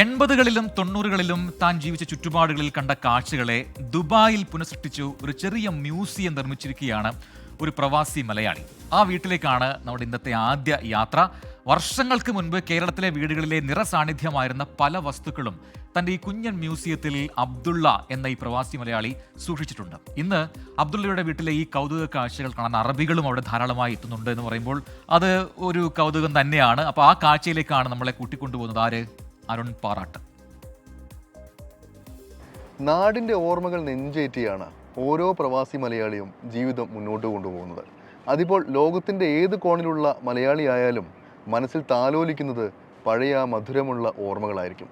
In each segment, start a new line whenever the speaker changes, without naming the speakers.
എൺപതുകളിലും തൊണ്ണൂറുകളിലും താൻ ജീവിച്ച ചുറ്റുപാടുകളിൽ കണ്ട കാഴ്ചകളെ ദുബായിൽ പുനഃസൃഷ്ടിച്ചു ഒരു ചെറിയ മ്യൂസിയം നിർമ്മിച്ചിരിക്കുകയാണ് ഒരു പ്രവാസി മലയാളി. ആ വീട്ടിലേക്കാണ് നമ്മുടെ ഇന്നത്തെ ആദ്യ യാത്ര. വർഷങ്ങൾക്ക് മുൻപ് കേരളത്തിലെ വീടുകളിലെ നിറസാന്നിധ്യമായിരുന്ന പല വസ്തുക്കളും തന്റെ ഈ കുഞ്ഞൻ മ്യൂസിയത്തിൽ അബ്ദുള്ള എന്ന ഈ പ്രവാസി മലയാളി സൂക്ഷിച്ചിട്ടുണ്ട്. ഇന്ന് അബ്ദുള്ളയുടെ വീട്ടിലെ ഈ കൗതുക കാഴ്ചകൾ കാണാൻ അറബികളും അവിടെ ധാരാളമായി എത്തുന്നുണ്ട് എന്ന് പറയുമ്പോൾ അത് ഒരു കൗതുകം തന്നെയാണ്. അപ്പോൾ ആ കാഴ്ചയിലേക്കാണ് നമ്മളെ കൂട്ടിക്കൊണ്ടുപോകുന്നത്. ആര്? അരുൺ പാറാട്ട്.
നാടിന്റെ ഓർമ്മകൾ നെഞ്ചേറ്റിയാണ് ഓരോ പ്രവാസി മലയാളിയും ജീവിതം മുന്നോട്ട് കൊണ്ടുപോകുന്നത്. അതിപ്പോൾ ലോകത്തിന്റെ ഏത് കോണിലുള്ള മലയാളിയായാലും മനസ്സിൽ താലോലിക്കുന്നത് പഴയ മധുരമുള്ള ഓർമ്മകളായിരിക്കും.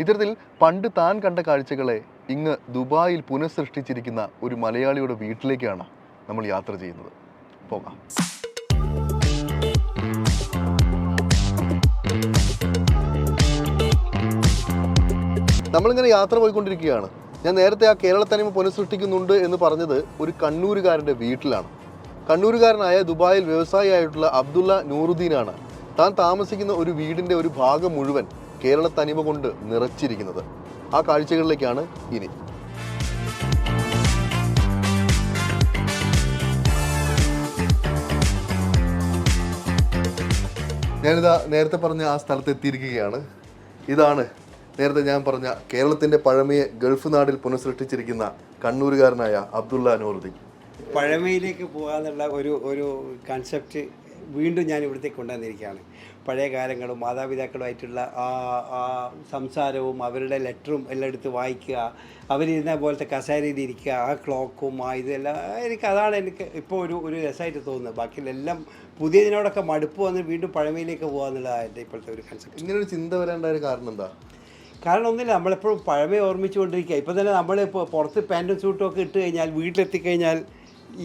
ഇത്തരത്തിൽ പണ്ട് താൻ കണ്ട കാഴ്ചകളെ ഇങ്ങ് ദുബായിൽ പുനഃസൃഷ്ടിച്ചിരിക്കുന്ന ഒരു മലയാളിയുടെ വീട്ടിലേക്കാണ് നമ്മൾ യാത്ര ചെയ്യുന്നത്. പോകാം. നമ്മളിങ്ങനെ യാത്ര പോയിക്കൊണ്ടിരിക്കുകയാണ്. ഞാൻ നേരത്തെ ആ കേരള തനിമ പുനഃസൃഷ്ടിക്കുന്നുണ്ട് എന്ന് പറഞ്ഞത് ഒരു കണ്ണൂരുകാരന്റെ വീട്ടിലാണ്. കണ്ണൂരുകാരനായ ദുബായിൽ വ്യവസായിയായിട്ടുള്ള അബ്ദുള്ള നൂറുദ്ദീനാണ്. താൻ താമസിക്കുന്ന ഒരു വീടിന്റെ ഒരു ഭാഗം മുഴുവൻ കേരള തനിമ കൊണ്ട് നിറച്ചിരിക്കുന്നത്. ആ കാഴ്ചകളിലേക്കാണ് ഇനി. ഞാനിതാ നേരത്തെ പറഞ്ഞ ആ സ്ഥലത്ത് എത്തിയിരിക്കുകയാണ് ഇതാണ് നേരത്തെ ഞാൻ പറഞ്ഞ കേരളത്തിന്റെ പഴമയെ ഗൾഫ് നാടിൽ പുനഃസൃഷ്ടിച്ചിരിക്കുന്ന കണ്ണൂരുകാരനായ അബ്ദുള്ള നൂറുദ്ദീൻ.
പഴമയിലേക്ക് പോകാന്നുള്ള ഒരു ഒരു കൺസെപ്റ്റ് വീണ്ടും ഞാൻ ഇവിടത്തേക്ക് കൊണ്ടുവന്നിരിക്കുകയാണ്. പഴയ കാലങ്ങളും മാതാപിതാക്കളുമായിട്ടുള്ള ആ ആ സംസാരവും അവരുടെ ലെറ്ററും എല്ലാം എടുത്ത് വായിക്കുക അവരിരുന്ന പോലത്തെ കസേരയിൽ ഇരിക്കുക ആ ക്ലോക്കും ആ ഇതെല്ലാം എനിക്ക് അതാണ് എനിക്ക് ഇപ്പോൾ ഒരു ഒരു രസമായിട്ട് തോന്നുന്നത്. ബാക്കിയെല്ലാം എല്ലാം പുതിയതിനോടൊക്കെ മടുപ്പ് വന്ന് വീണ്ടും പഴമയിലേക്ക് പോകാന്നുള്ളതാണ് എന്റെ ഇപ്പോഴത്തെ ഒരു കൺസെപ്റ്റ്
ഇങ്ങനൊരു ഒരു ചിന്ത വരേണ്ട ഒരു കാരണം എന്താ?
കാരണം ഒന്നുമില്ല നമ്മളെപ്പോഴും പഴമയെ ഓർമ്മിച്ചുകൊണ്ടിരിക്കുക. ഇപ്പം തന്നെ നമ്മൾ പുറത്ത് പാന്റും സൂട്ടും ഒക്കെ ഇട്ട് കഴിഞ്ഞാൽ വീട്ടിലെത്തിക്കഴിഞ്ഞാൽ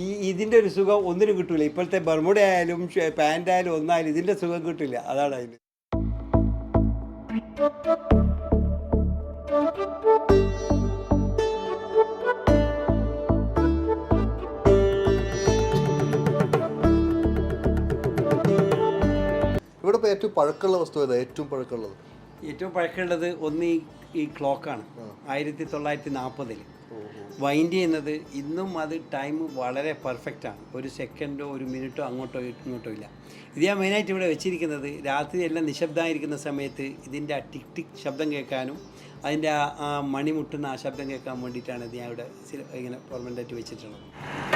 ഈ ഇതിന്റെ ഒരു സുഖം ഒന്നിനും കിട്ടില്ല ഇപ്പോഴത്തെ ബർമുട ആയാലും പാന്റ് ആയാലും ഒന്നായാലും ഇതിന്റെ സുഖം കിട്ടില്ല. അതാണ് അതിന്.
ഇവിടെ ഇപ്പോൾ ഏറ്റവും പഴക്കമുള്ള വസ്തു ഏതാ ഏറ്റവും പഴക്കമുള്ളത്.
ഏറ്റവും പഴക്കമുള്ളത് ഒന്ന് ഈ ഈ ക്ലോക്കാണ്. ആയിരത്തി തൊള്ളായിരത്തി നാൽപ്പതിൽ വൈൻഡ് ചെയ്യുന്നത് ഇന്നും അത് ടൈം വളരെ പെർഫെക്റ്റാണ്. ഒരു സെക്കൻഡോ ഒരു മിനിറ്റോ അങ്ങോട്ടോ ഇങ്ങോട്ടോ ഇല്ല. ഇത് ഞാൻ മെയിനായിട്ട് ഇവിടെ വെച്ചിരിക്കുന്നത് രാത്രി എല്ലാം നിശബ്ദമായിരിക്കുന്ന സമയത്ത് ഇതിന്റെ ആ ടിക് ടിക് ശബ്ദം കേൾക്കാനും അതിന്റെ ആ മണിമുട്ടുന്ന മുട്ടുന്ന ആ ശബ്ദം കേൾക്കാൻ വേണ്ടിയിട്ടാണ് ഇത് ഞാൻ ഇവിടെ ഇങ്ങനെ പെർമനന്റായിട്ട് വെച്ചിട്ടുള്ളത്.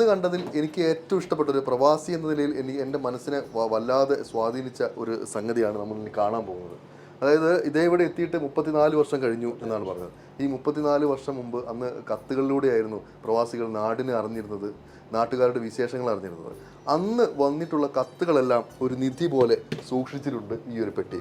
ഇവിടെ വന്ന് കണ്ടതിൽ എനിക്ക് ഏറ്റവും ഇഷ്ടപ്പെട്ട ഒരു പ്രവാസി എന്ന നിലയിൽ എനിക്ക് എന്റെ മനസ്സിനെ വല്ലാതെ സ്വാധീനിച്ച ഒരു സംഗതിയാണ് നമ്മൾ ഇനി കാണാൻ പോകുന്നത്. അതായത് ഇതേ ഇവിടെ എത്തിയിട്ട് മുപ്പത്തിനാല് വർഷം കഴിഞ്ഞു എന്നാണ് പറഞ്ഞത്. ഈ മുപ്പത്തിനാല് വർഷം മുമ്പ് അന്ന് കത്തുകളിലൂടെയായിരുന്നു പ്രവാസികൾ നാടിനെ അറിഞ്ഞിരുന്നത് നാട്ടുകാരുടെ വിശേഷങ്ങൾ അറിഞ്ഞിരുന്നത്. അന്ന് വന്നിട്ടുള്ള കത്തുകളെല്ലാം ഒരു നിധി പോലെ സൂക്ഷിച്ചിട്ടുണ്ട് ഈ ഒരു പെട്ടി.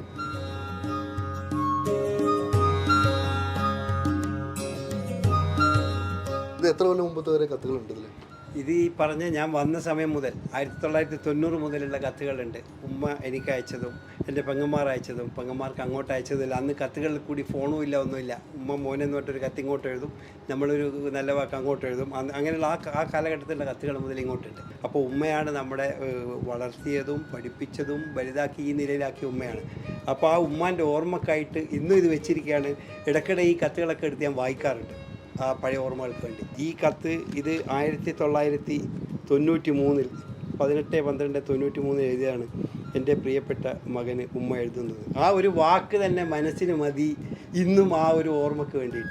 ഇത് എത്ര കൊല്ലം മുമ്പത്തെ വരെ കത്തുകളുണ്ട് ഇതിൽ
ഇത് ഈ പറഞ്ഞ ഞാൻ വന്ന സമയം മുതൽ ആയിരത്തി തൊള്ളായിരത്തി തൊണ്ണൂറ് മുതലുള്ള കത്തുകളുണ്ട്. ഉമ്മ എനിക്ക് അയച്ചതും എന്റെ പെങ്ങന്മാർ അയച്ചതും പെങ്ങന്മാർക്ക് അങ്ങോട്ട് അയച്ചതും അന്ന് കത്തുകളിൽ കൂടി ഫോണും ഇല്ല ഒന്നുമില്ല. ഉമ്മ മോനെന്ന് പറഞ്ഞിട്ടൊരു കത്ത് ഇങ്ങോട്ട് എഴുതും. നമ്മളൊരു നല്ല വാക്ക് അങ്ങോട്ട് എഴുതും. അങ്ങനെയുള്ള ആ ആ കാലഘട്ടത്തിലുള്ള കത്തുകൾ മുതൽ ഇങ്ങോട്ടുണ്ട്. അപ്പോൾ ഉമ്മയാണ് നമ്മുടെ വളർത്തിയതും പഠിപ്പിച്ചതും വലുതാക്കി ഈ നിലയിലാക്കിയ ഉമ്മയാണ്. അപ്പോൾ ആ ഉമ്മാന്റെ ഓർമ്മക്കായിട്ട് ഇന്നും ഇത് വെച്ചിരിക്കുകയാണ്. ഇടയ്ക്കിടെ ഈ കത്തുകളൊക്കെ എടുത്ത് ഞാൻ വായിക്കാറുണ്ട്. ആ പഴയ ഓർമ്മകൾക്ക് വേണ്ടി. ഈ കത്ത് ഇത് ആയിരത്തി തൊള്ളായിരത്തി തൊണ്ണൂറ്റി മൂന്നിൽ പതിനെട്ട് പന്ത്രണ്ട് തൊണ്ണൂറ്റി മൂന്നിൽ എഴുതിയാണ് എന്റെ പ്രിയപ്പെട്ട മകന് ഉമ്മ എഴുതുന്നത്. ആ ഒരു വാക്ക് തന്നെ മനസ്സിന് മതി ഇന്നും ആ ഒരു ഓർമ്മക്ക് വേണ്ടി.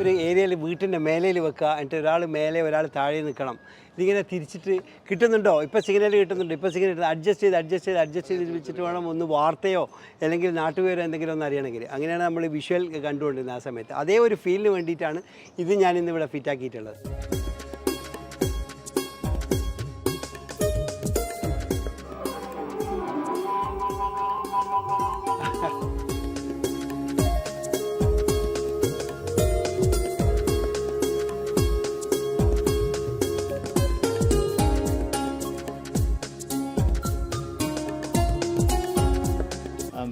ഒരു ഏരിയയിൽ വീട്ടിന്റെ മേലയിൽ വെക്കുക എന്നിട്ട് ഒരാൾ മേലെ ഒരാൾ താഴെ നിൽക്കണം. ഇതിങ്ങനെ തിരിച്ചിട്ട് കിട്ടുന്നുണ്ടോ? ഇപ്പോൾ സിഗ്നൽ കിട്ടുന്നുണ്ട്? ഇപ്പോൾ സിഗ്നൽ അഡ്ജസ്റ്റ് ചെയ്ത് അഡ്ജസ്റ്റ് ചെയ്ത് അഡ്ജസ്റ്റ് ചെയ്ത് വെച്ചിട്ട് വേണം ഒന്ന് വാർത്തയോ അല്ലെങ്കിൽ നാട്ടുപേരോ എന്തെങ്കിലും ഒന്ന് അറിയണമെങ്കിൽ. അങ്ങനെയാണ് നമ്മൾ വിഷ്വൽ കണ്ടുകൊണ്ടിരുന്നത് ആ സമയത്ത്. അതേ ഒരു ഫീലിന് വേണ്ടിയിട്ടാണ് ഇത് ഞാൻ ഇന്നിവിടെ ഫിറ്റാക്കിയിട്ടുള്ളത്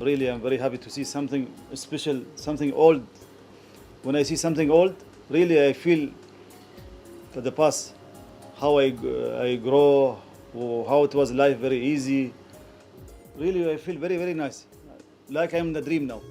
really I'm very happy to see something special, something old. When I see something old, really I feel for the past how I, I grow, how it was life very easy. Really, I feel very, very nice. Like I'm in the dream now.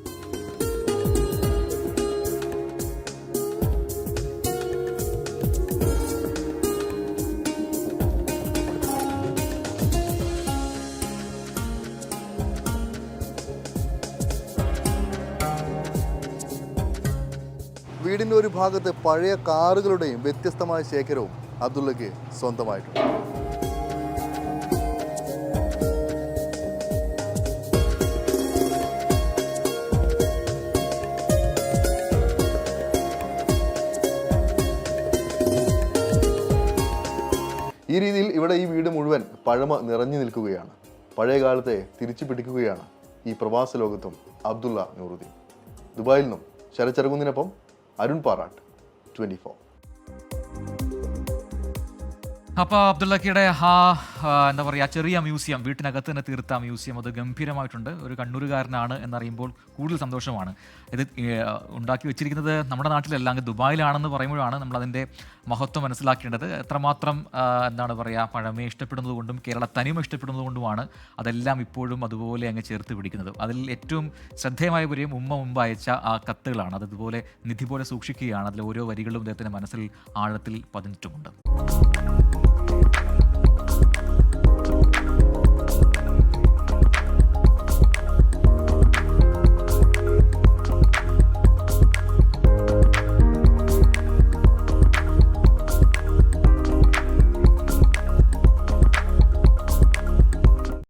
ഒരു ഭാഗത്ത് പഴയ കാറുകളുടെയും വ്യത്യസ്തമായ ശേഖരവും അബ്ദുള്ളയ്ക്ക് സ്വന്തമായിട്ടുണ്ട്. ഈ രീതിയിൽ ഇവിടെ ഈ വീട് മുഴുവൻ പഴമ നിറഞ്ഞു നിൽക്കുകയാണ്. പഴയ കാലത്തെ തിരിച്ചു പിടിക്കുകയാണ് ഈ പ്രവാസ ലോകത്തും അബ്ദുള്ള നൂറുദ്ദീൻ. ദുബായിൽ നിന്നും ശരച്ചെറുകുന്നതിനൊപ്പം അരുൺ പാറാട്ട് ട്വന്റി ഫോർ
അപ്പോൾ അബ്ദുള്ളക്കയുടെ ആ എന്താ പറയുക ചെറിയ മ്യൂസിയം വീട്ടിനകത്ത് തന്നെ തീർത്ത മ്യൂസിയം അത് ഗംഭീരമായിട്ടുണ്ട്. ഒരു കണ്ണൂരുകാരനാണ് എന്നറിയുമ്പോൾ കൂടുതൽ സന്തോഷമാണ്. ഇത് ഉണ്ടാക്കി വെച്ചിരിക്കുന്നത് നമ്മുടെ നാട്ടിലല്ല അങ്ങ് ദുബായിലാണെന്ന് പറയുമ്പോഴാണ് നമ്മൾ അതിന്റെ മഹത്വം മനസ്സിലാക്കേണ്ടത്. എത്രമാത്രം എന്താണ് പറയുക പഴമയെ ഇഷ്ടപ്പെടുന്നത് കൊണ്ടും കേരള തനിമ ഇഷ്ടപ്പെടുന്നത് കൊണ്ടുമാണ് അതെല്ലാം ഇപ്പോഴും അതുപോലെ അങ്ങ് ചേർത്ത് പിടിക്കുന്നത്. അതിൽ ഏറ്റവും ശ്രദ്ധേയമായ പുരയും ഉമ്മ മുമ്പ് അയച്ച ആ കത്തുകളാണ്. അതുപോലെ നിധി പോലെ സൂക്ഷിക്കുകയാണ്. അതിൽ ഓരോ വരികളും അദ്ദേഹത്തിന്റെ മനസ്സിൽ ആഴത്തിൽ പതിഞ്ഞിട്ടുമുണ്ട്.